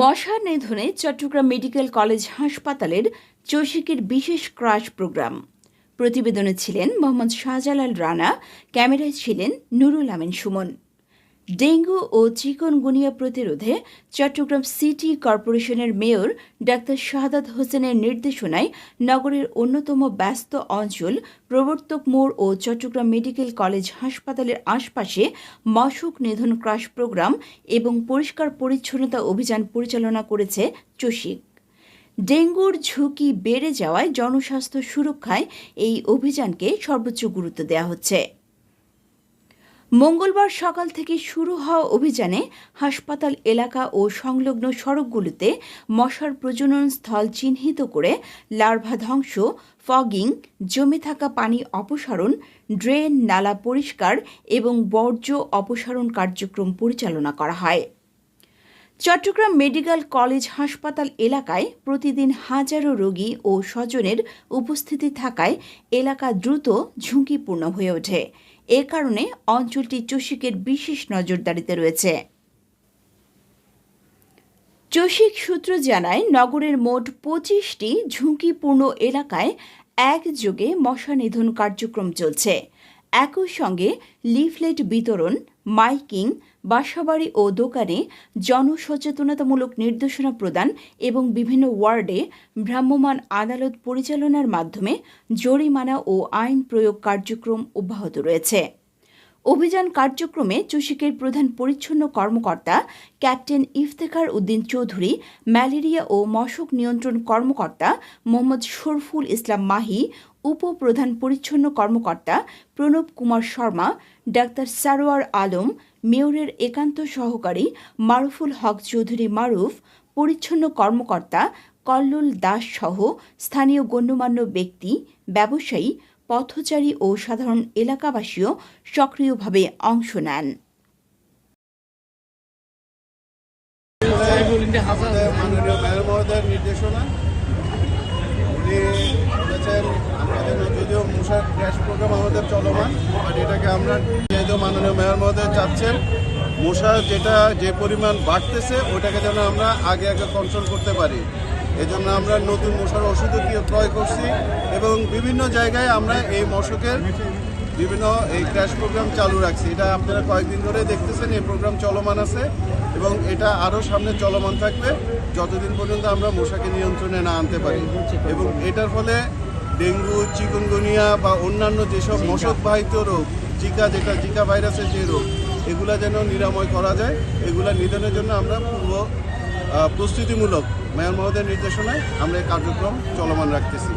মশা নিধনে Chittagong medical college হাসপাতালের চৌশিকের বিশেষ ক্রাশ প্রোগ্রাম। প্রতিবেদনে ছিলেন মোহাম্মদ শাহজালাল রানা, ক্যামেরায় ছিলেন নুরুল আমিন সুমন। ডেঙ্গু ও চিকনগুনিয়া প্রতিরোধে চট্টগ্রাম সিটি কর্পোরেশনের মেয়র ডাক্তার শাহাদাত হোসেনের নির্দেশনায় নগরের অন্যতম ব্যস্ত অঞ্চল প্রবর্তক মোড় ও চট্টগ্রাম মেডিকেল কলেজ হাসপাতালের আশপাশে মশক নিধন ক্রাশ প্রোগ্রাম এবং পরিষ্কার পরিচ্ছন্নতা অভিযান পরিচালনা করেছে চসিক। ডেঙ্গুর ঝুঁকি বেড়ে যাওয়ায় জনস্বাস্থ্য সুরক্ষায় এই অভিযানকে সর্বোচ্চ গুরুত্ব দেওয়া হচ্ছে। মঙ্গলবার সকাল থেকে শুরু হওয়া অভিযানে হাসপাতাল, এলাকা ও সংলগ্ন সড়কগুলোতে মশার প্রজনন স্থল চিহ্নিত করে লার্ভা ধ্বংস, ফগিং, জমে থাকা পানি অপসারণ, ড্রেন, নালা পরিষ্কার এবং বর্জ্য অপসারণ কার্যক্রম পরিচালনা করা হয়। চট্টগ্রাম মেডিকেল কলেজ হাসপাতাল এলাকায় প্রতিদিন হাজারো রোগী ও স্বজনের উপস্থিতি থাকায় এলাকা দ্রুত ঝুঁকিপূর্ণ হয়ে ওঠে। এ কারণে অঞ্চলটি চসিকের বিশেষ নজরদারিতে রয়েছে। চসিক সূত্র জানায়, নগরের মোট পঁচিশটি ঝুঁকিপূর্ণ এলাকায় একযোগে মশা নিধন কার্যক্রম চলছে। একই সঙ্গে লিফলেট বিতরণ, মাইকিং, বাসাবাড়ি ও দোকানে জনসচেতনতামূলক নির্দেশনা প্রদান এবং বিভিন্ন ওয়ার্ডে ভ্রাম্যমাণ আদালত পরিচালনার মাধ্যমে জরিমানা ও আইন প্রয়োগ কার্যক্রম অব্যাহত রয়েছে। অভিযান কার্যক্রমে চসিকের প্রধান পরিচ্ছন্ন কর্মকর্তা ক্যাপ্টেন ইফতেখার উদ্দিন চৌধুরী, ম্যালেরিয়া ও মশক নিয়ন্ত্রণ কর্মকর্তা মোহাম্মদ শরফুল ইসলাম মাহি, উপপ্রধান পরিচ্ছন্ন কর্মকর্তা প্রণব কুমার শর্মা, ডাক্তার সারোয়ার আলম, মেয়রের একান্ত সহকারী মারুফুল হক চৌধুরী মারুফ, পরিচ্ছন্ন কর্মকর্তা কল্লোল দাস সহ স্থানীয় গণ্যমান্য ব্যক্তি, ব্যবসায়ী পথচারী ও সাধারণ এলাকাবাসীও সক্রিয়ভাবে অংশ নেন। নির্দেশনা এটাকে আমরা মশা যেটা যে পরিমাণ বাড়তেছে, ওটাকে যেন আমরা আগে আগে কন্ট্রোল করতে পারি। এজন্য আমরা নতুন মশার ওষুধও দিয়ে ক্রয় করছি এবং বিভিন্ন জায়গায় আমরা এই মশকের বিভিন্ন এই ক্র্যাশ প্রোগ্রাম চালু রাখছি। এটা আপনারা কয়েকদিন ধরে দেখতেছেন এই প্রোগ্রাম চলমান আছে এবং এটা আরও সামনে চলমান থাকবে যতদিন পর্যন্ত আমরা মশাকে নিয়ন্ত্রণে না আনতে পারি। এবং এটার ফলে ডেঙ্গু চিকুনগুনিয়া বা অন্যান্য যেসব মশকবাহিত রোগ জিকা যেটা জিকা ভাইরাসের যে রোগ এগুলা যেন নিরাময় করা যায় এগুলা নিধনের জন্য আমরা পূর্ব প্রস্তুতিমূলক মেয়র মহোদয়ের নির্দেশনায় আমরা এই কার্যক্রম চলমান রাখতেছি।